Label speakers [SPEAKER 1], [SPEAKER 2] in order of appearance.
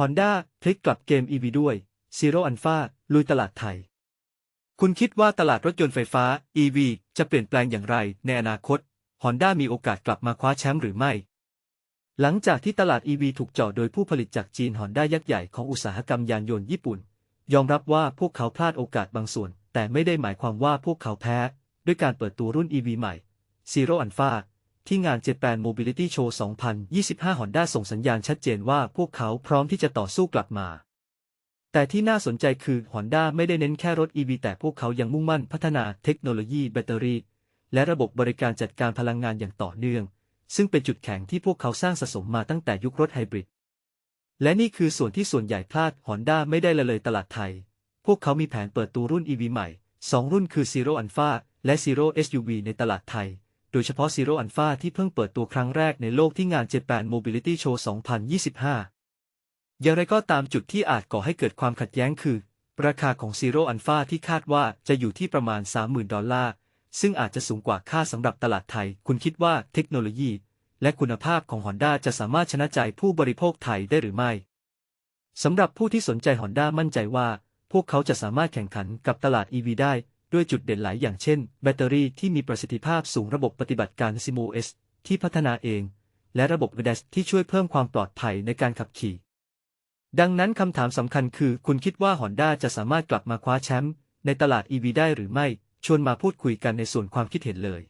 [SPEAKER 1] Honda พลิกกลับเกม EV ด้วย Zero Alpha ลุยตลาดไทย คุณคิดว่าตลาดรถยนต์ไฟฟ้า EV จะเปลี่ยนแปลงอย่างไรในอนาคต Honda มีโอกาสกลับมาคว้าแชมป์หรือไม่ หลังจากที่ตลาด EV ถูกเจาะโดยผู้ผลิตจากจีน Honda ยักษ์ใหญ่ของอุตสาหกรรมยานยนต์ญี่ปุ่น ยอมรับว่าพวกเขาพลาดโอกาสบางส่วน แต่ไม่ได้หมายความว่าพวกเขาแพ้ ด้วยการเปิดตัวรุ่น EV ใหม่ Zero Alpha ที่งาน Japan Mobility Show 2025 Honda ส่งสัญญาณชัดเจนว่าพวกเขาพร้อมที่จะต่อสู้กลับมา แต่ที่น่าสนใจคือ Honda ไม่ได้เน้นแค่รถ EV แต่พวกเขายังมุ่งมั่นพัฒนาเทคโนโลยีแบตเตอรี่ และระบบบริการจัดการพลังงานอย่างต่อเนื่อง ซึ่งเป็นจุดแข็งที่พวกเขาสร้างสะสมมาตั้งแต่ยุครถไฮบริด และนี่คือส่วนที่ส่วนใหญ่พลาด Honda ไม่ได้ละเลยตลาดไทย พวกเขามีแผนเปิดตัวรุ่น EV ใหม่ 2 รุ่นคือ Zero Alpha และ Zero SUV ในตลาดไทย โดยเฉพาะ Zero Alpha ที่เพิ่งเปิดตัวครั้งแรกในโลกที่งาน Japan Mobility Show 2025 อย่างไรก็ตามจุดที่อาจก่อให้เกิดความขัดแย้งคือ ราคาของ Zero Alpha ที่คาดว่าจะอยู่ที่ประมาณ 30,000 ดอลลาร์ ซึ่งอาจจะสูงกว่าค่าสำหรับตลาดไทย คุณคิดว่าเทคโนโลยี และคุณภาพของ Honda จะสามารถชนะใจผู้บริโภคไทยได้หรือไม่สำหรับผู้ที่สนใจ Honda มั่นใจว่า พวกเขาจะสามารถแข่งขันกับตลาด EV ได้ ด้วยจุดเด่นหลายอย่างเช่น แบตเตอรี่ที่มีประสิทธิภาพสูงระบบปฏิบัติการ SIMOS ที่พัฒนาเอง และระบบ ADAS ที่ช่วยเพิ่มความปลอดภัยในการขับขี่ ดังนั้นคำถามสำคัญคือ คุณคิดว่า Honda จะสามารถกลับมาคว้าแชมป์ในตลาด EV ได้หรือไม่ ชวนมาพูดคุยกันในส่วนความคิดเห็นเลย